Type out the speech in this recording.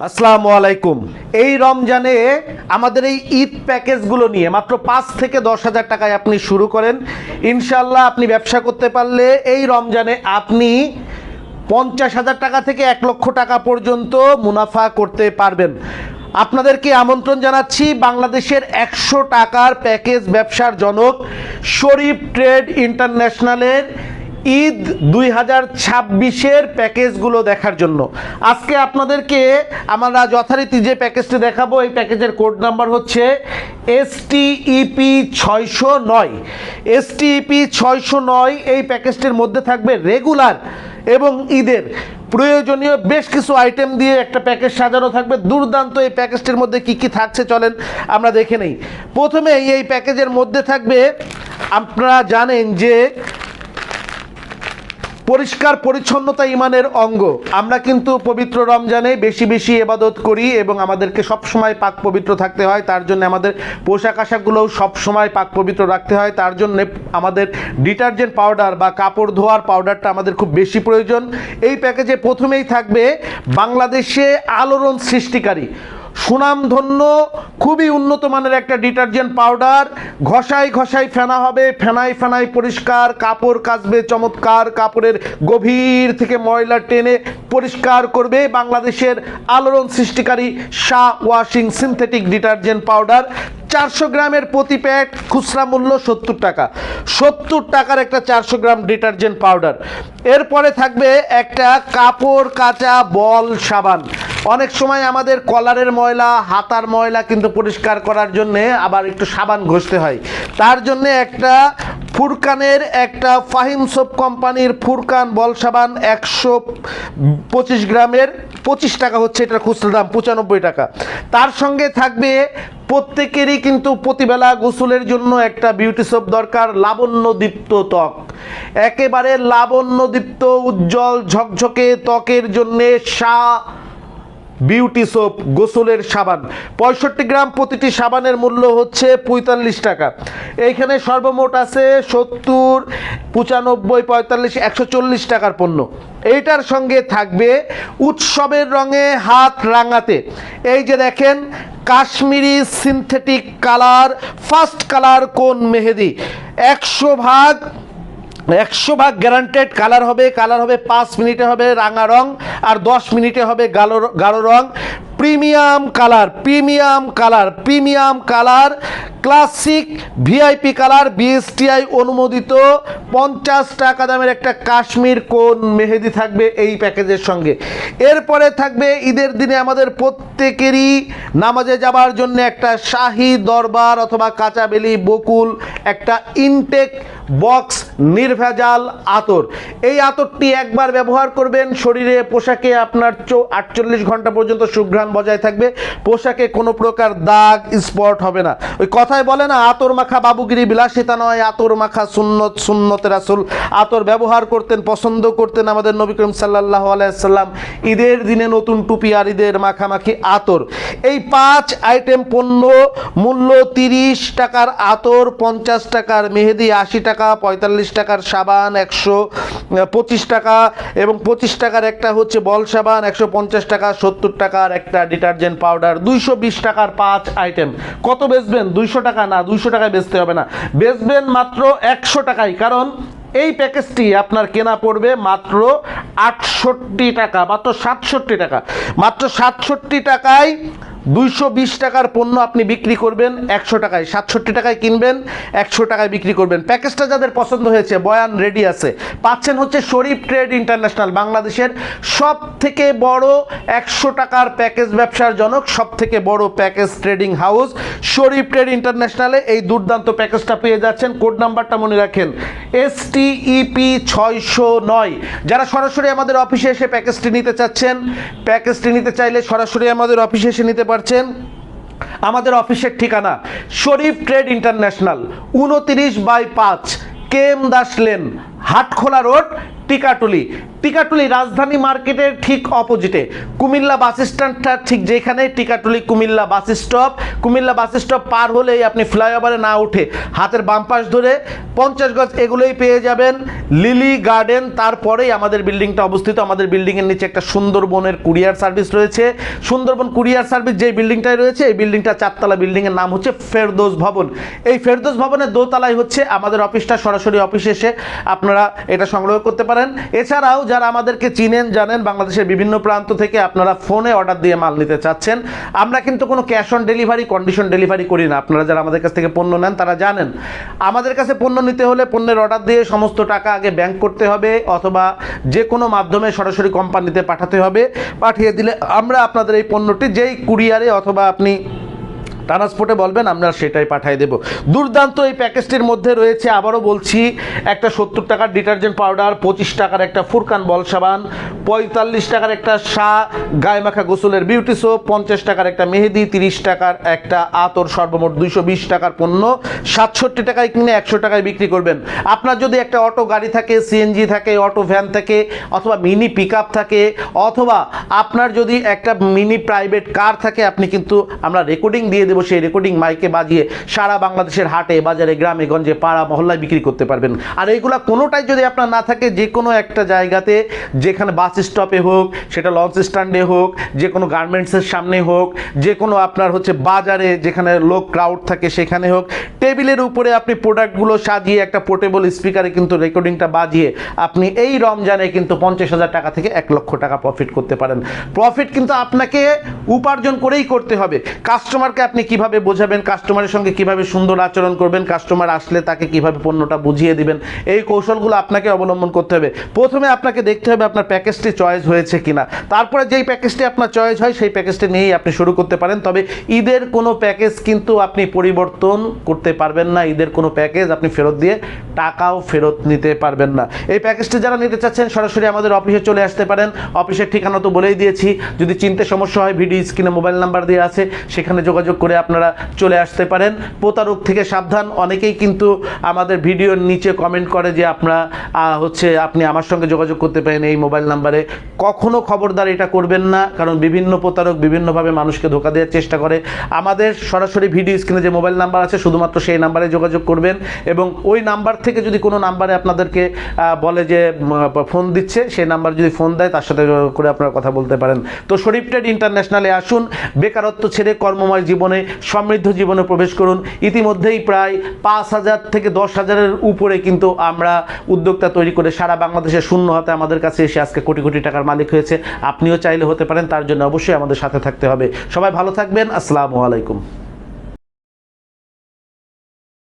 আসসালামু আলাইকুম। এই রমজানে আমাদের এই ঈদ প্যাকেজগুলো নিয়ে মাত্র পাঁচ থেকে দশ হাজার টাকায় আপনি শুরু করেন। ইনশাল্লাহ আপনি ব্যবসা করতে পারলে এই রমজানে আপনি পঞ্চাশ হাজার টাকা থেকে এক লক্ষ টাকা পর্যন্ত মুনাফা করতে পারবেন। আপনাদেরকে আমন্ত্রণ জানাচ্ছি, বাংলাদেশের একশো টাকার প্যাকেজ ব্যবসার জনক শরীফ ট্রেড ইন্টারন্যাশনালের ঈদ দুই হাজার ছাব্বিশের প্যাকেজগুলো দেখার জন্য। আজকে আপনাদেরকে আমরা যথারীতি যে প্যাকেজটি দেখাবো, এই প্যাকেজের কোড নাম্বার হচ্ছে এস টিইপি ছয়শো নয়। এস টিইপি ছয়শো নয়, এই প্যাকেজটির মধ্যে থাকবে রেগুলার এবং ঈদের। প্রয়োজনীয় বেশ কিছু আইটেম দিয়ে একটা প্যাকেজ সাজানো থাকবে। দুর্দান্ত এই প্যাকেজটির মধ্যে কি কি থাকছে চলেন আমরা দেখে নেই। প্রথমে এই প্যাকেজের মধ্যে থাকবে, আপনারা জানেন যে পরিষ্কার পরিচ্ছন্নতা ইমানের অঙ্গ। আমরা কিন্তু পবিত্র রমজানে বেশি বেশি এবাদত করি এবং আমাদেরকে সব সময় পাক পবিত্র থাকতে হয়, তার জন্য আমাদের পোশাক আশাকগুলোও সব সময় পাক পবিত্র রাখতে হয়, তার জন্য আমাদের ডিটারজেন্ট পাউডার বা কাপড় ধোয়ার পাউডারটা আমাদের খুব বেশি প্রয়োজন। এই প্যাকেজে প্রথমেই থাকবে বাংলাদেশে আলোড়ন সৃষ্টিকারী। সুনামধন্য, খুবই উন্নত মানের একটা ডিটারজেন্ট পাউডার। ঘষাই ঘষাই ফেনা হবে ফেনাই ফেনাই পরিষ্কার, কাপড় কাচবে চমৎকার, কাপড়ের গভীর থেকে ময়লা টেনে পরিষ্কার করবে বাংলাদেশের আলোড়ন সৃষ্টিকারী Shah washing synthetic detergent powder. চারশো গ্রামের প্রতি প্যাক, খুচরা মূল্য সত্তর টাকা। সত্তর টাকার একটা চারশো গ্রাম ডিটারজেন্ট পাউডার। এরপরে থাকবে একটা কাপড় কাচা বল সাবান। অনেক সময় আমাদের কলারের ময়লা, হাতার ময়লা কিন্তু পরিষ্কার করার জন্যে আবার একটু সাবান ঘষতে হয়। তার জন্যে একটা ফুরকানের, একটা ফাহিম সোপ কোম্পানির ফুরকান, বল সাবান একশো পঁচিশ গ্রামের পঁচিশ টাকা হচ্ছে এটার খুচরা দাম, পঁচানব্বই টাকা। তার সঙ্গে থাকবে প্রত্যেকেরই কিন্তু প্রতিবেলা গোসলের জন্য একটা বিউটি সোপ দরকার, লাবণ্যদীপ্ত ত্বক। একেবারে লাবণ্যদীপ্ত, উজ্জ্বল, ঝকঝকে ত্বকের জন্যে সা বিউটি সোপ, গোসলের সাবান। পঁয়ষট্টি গ্রাম প্রতিটি সাবানের মূল্য হচ্ছে পঁয়তাল্লিশ টাকা। এইখানে সর্বমোট আছে সত্তর, পঁচানব্বই, পঁয়তাল্লিশ, একশো চল্লিশ টাকার পণ্য। এইটার সঙ্গে থাকবে উৎসবের রঙে হাত রাঙাতে। এই যে দেখেন, Kashmiri synthetic colour fast colour কোন মেহেদি? একশো ভাগ একশো ভাগ গ্যারান্টেড কালার হবে কালার হবে পাঁচ মিনিটে হবে রাঙা রং আর দশ মিনিটে হবে গালো, গাঢ় রং। Premium colour premium colour premium colour classic VIP colour BSTI অনুমোদিত। পঞ্চাশ টাকা দামের একটা কাশ্মীর কোন মেহেদি থাকবে এই প্যাকেজের সঙ্গে। এরপরে থাকবে ঈদের দিনে আমাদের প্রত্যেকেরই নামাজে যাবার জন্য একটা শাহি দরবার অথবা কাঁচাবেলি বকুল, একটা ইনটেক বক্স, নির্ভেজাল আতর। এই আতরটি একবার ব্যবহার করবেন, শরীরে পোশাকে আপনার চো আটচল্লিশ ঘণ্টা পর্যন্ত সুঘ্রাণ বজায় থাকবে। পোশাকে কোনো প্রকার দাগ, স্পট হবে না। ওই কথায় বলে না, আতর মাখা বাবুগিরি বিলাসিতা নয়, আতর মাখা সুন্নত সুন্নতের আসল আতর ব্যবহার করতেন, পছন্দ করতেন আমাদের নবী করিম সাল্লাহ আলাইসাল্লাম ঈদের দিনে নতুন টুপি আর ঈদের মাখামাখি আতর। এই পাঁচ আইটেম পণ্য মূল্য তিরিশ টাকার আতর, পঞ্চাশ টাকার মেহেদি, আশি টাকা পঁয়তাল্লিশ টাকার সাবান, একশো পঁচিশ টাকা এবং পঁচিশ টাকার একটা হচ্ছে বল সাবান, একশো পঞ্চাশ টাকা, সত্তর টাকার একটা ডিটারজেন্ট পাউডার, দুইশো বিশ টাকার পাঁচ আইটেম। কত বেচবেন? দুইশো টাকা না, দুইশো টাকায় বেচতে হবে না। বেচবেন মাত্র একশো টাকায়, কারণ এই প্যাকেজটি আপনার কেনা পড়বে মাত্র আটষট্টি টাকা, মাত্র সাতষট্টি টাকা। মাত্র সাতষট্টি টাকায় দুইশো বিশ টাকার পণ্য আপনি বিক্রি করবেন, একশো টাকায়, সাতষট্টি টাকায় কিনবেন, একশো টাকায় বিক্রি করবেন। প্যাকেজটা যাদের পছন্দ হয়েছে, বয়ান রেডি আছে। পাচ্ছেন হচ্ছে শরীফ ট্রেড ইন্টারন্যাশনাল, বাংলাদেশের সব থেকে বড় একশো টাকার প্যাকেজ ব্যবসার জনক সব থেকে বড় package trading house Sharif trade ইন্টারন্যাশনালে। এই দুর্দান্ত প্যাকেজটা পেয়ে যাচ্ছেন। কোড নাম্বারটা মনে রাখেন এস টিইপি ছয়শো নয়। যারা সরাসরি আমাদের অফিসে এসে প্যাকেজটি নিতে চাচ্ছেন, প্যাকেজটি নিতে চাইলে সরাসরি আমাদের অফিসে এসে নিতে পারছেন? আমাদের অফিসের ঠিকানা, শরীফ ট্রেড ইন্টারন্যাশনাল, উনতিরিশ বাই পাঁচ KM Das lane, Hatkhola road Tikatuli. Tikatuli Rajdhani মার্কেটের ঠিক অপোজিটে। কুমিল্লা বাস স্ট্যান্ডটা ঠিক যেখানে Tikatuli Comilla bus stop. Comilla bus stop পার হলেই আপনি ফ্লাইওভারে না উঠে হাতের বাম পাশ ধরে পঞ্চাশ গজ এগুলোই পেয়ে যাবেন। লিলি গার্ডেন, তারপরেই আমাদের বিল্ডিংটা অবস্থিত। আমাদের বিল্ডিংয়ের নিচে একটা সুন্দরবনের কুরিয়ার সার্ভিস রয়েছে। সুন্দরবন কুরিয়ার সার্ভিস যে বিল্ডিংটায় রয়েছে, এই বিল্ডিংটা চারতলা বিল্ডিংয়ের নাম হচ্ছে ফেরদোস ভবন। এই ফেরদোস ভবনের দোতলায় হচ্ছে আমাদের অফিসটা। সরাসরি অফিসে এসে আপনারা এটা সংগ্রহ করতে পারেন। এছাড়াও যারা আমাদেরকে চিনেন, জানেন, বাংলাদেশের বিভিন্ন প্রান্ত থেকে আপনারা ফোনে অর্ডার দিয়ে মাল নিতে চাচ্ছেন। আমরা কিন্তু কোনো cash on delivery, condition delivery করি না। আপনারা যারা আমাদের কাছ থেকে পণ্য নেন, তারা জানেন। আমাদের কাছে পণ্য নিতে হলে পণ্যের অর্ডার দিয়ে সমস্ত টাকা আগে ব্যাংক করতে হবে অথবা যে কোনো মাধ্যমে সরাসরি কোম্পানিতে পাঠাতে হবে। পাঠিয়ে দিলে আমরা আপনাদের এই পণ্যটি যেই কুরিয়ারে অথবা আপনি ট্রান্সপোর্টে বলবেন, আমরা সেটাই পাঠিয়ে দেব। দুর্দান্ত এই প্যাকেজটির মধ্যে রয়েছে, আবারও বলছি, একটা সত্তর টাকার ডিটারজেন্ট পাউডার, পঁচিশ টাকার একটা ফুরকান বল সাবান, পঁয়তাল্লিশ টাকার একটা শাহ গায়ে মাখা গোসলের বিউটি সোপ, পঞ্চাশ টাকার একটা মেহেদি, তিরিশ টাকার একটা আতর সর্বমোট দুইশো বিশ টাকার পণ্য, সাতষট্টি টাকায় কিনে একশো টাকায় বিক্রি করবেন। আপনার যদি একটা অটো গাড়ি থাকে সিএনজি থাকে, অটো ভ্যান থাকে, অথবা মিনি পিক থাকে, অথবা আপনার যদি একটা মিনি প্রাইভেট কার থাকে, আপনি কিন্তু আমরা রেকর্ডিং দিয়ে দেবো। সেই রেকর্ডিং মাইকে বাজিয়ে সারা বাংলাদেশের হাটে, বাজারে, গ্রামে, গঞ্জে, পাড়া, মহল্লায় বিক্রি করতে পারবেন। আর এইগুলা কোনোটাই যদি আপনার না থাকে, যে কোনো একটা জায়গাতে, যেখানে বাস স্টপে হোক, সেটা লঞ্চ স্ট্যান্ডে হোক, যে কোনো গার্মেন্টসের সামনে হোক, যে কোনো আপনার হচ্ছে বাজারে যেখানে লোক ক্রাউড থাকে সেখানে হোক, টেবিলের উপরে আপনি প্রোডাক্টগুলো সাজিয়ে একটা পোর্টেবল স্পিকারে কিন্তু রেকর্ডিংটা বাজিয়ে আপনি এই রমজানে কিন্তু পঞ্চাশ হাজার টাকা থেকে এক লক্ষ টাকা প্রফিট করতে পারেন। প্রফিট কিন্তু আপনাকে উপার্জন করেই করতে হবে। কাস্টমারকে আপনি কীভাবে বোঝাবেন? কাস্টমারের সঙ্গে কীভাবে সুন্দর আচরণ করবেন? কাস্টমার আসলে তাকে কীভাবে পণ্যটা বুঝিয়ে দিবেন? এই কৌশলগুলো আপনাকে অবলম্বন করতে হবে। প্রথমে আপনাকে দেখতে হবে আপনার প্যাকেজটি চয়েস হয়েছে কিনা। তারপরে যেই প্যাকেজটি আপনার চয়েস হয়, সেই প্যাকেজটি নিয়েই আপনি শুরু করতে পারেন। তবে ঈদের কোনো প্যাকেজ কিন্তু আপনি পরিবর্তন করতে পারবেন না। ঈদের কোনো প্যাকেজ আপনি ফেরত দিয়ে টাকাও ফেরত নিতে পারবেন না। এই প্যাকেজটি যারা নিতে চাচ্ছেন, সরাসরি আমাদের অফিসে চলে আসতে পারেন। অফিসের ঠিকানা তো বলেই দিয়েছি। যদি চিনতে সমস্যা হয়, ভিডিও স্ক্রিনে মোবাইল নাম্বার দিয়ে আছে, সেখানে যোগাযোগ করে আপনারা চলে আসতে পারেন। প্রতারক থেকে সাবধান। অনেকেই কিন্তু আমাদের ভিডিওর নিচে কমেন্ট করে যে আপনারা হচ্ছে আপনি আমার সঙ্গে যোগাযোগ করতে পারেন এই মোবাইল নাম্বারে। কখনো খবরদার এটা করবেন না, কারণ বিভিন্ন প্রতারক বিভিন্নভাবে মানুষকে ধোকা দেওয়ার চেষ্টা করে। আমাদের সরাসরি ভিডিও স্ক্রিনে যে মোবাইল নাম্বার আছে, শুধুমাত্র সেই নাম্বারে যোগাযোগ করবেন এবং ওই নাম্বার থেকে যদি কোনো নাম্বারে আপনাদেরকে বলে যে ফোন দিচ্ছে, সেই নাম্বার যদি ফোন দেয়, তার সাথে করে আপনারা কথা বলতে পারেন। তো শরীফ ট্রেড ইন্টারন্যাশনালে আসুন। বেকারত্ব ছেড়ে কর্মময় জীবনে সমৃদ্ধ জীবনে প্রবেশ করুন। ইতিমধ্যেই প্রায় পাঁচ হাজার থেকে দশ হাজারের উপরে কিন্তু আমরা উদ্যোক্তা তৈরি করে সারা বাংলাদেশে শূন্য হাতে আমাদের কাছে এসে আজকে কোটি কোটি টাকার মালিক হয়েছে। আপনিও চাইলে হতে পারেন, তার জন্য অবশ্যই আমাদের সাথে থাকতে হবে। সবাই ভালো থাকবেন। আসসালামু আলাইকুম।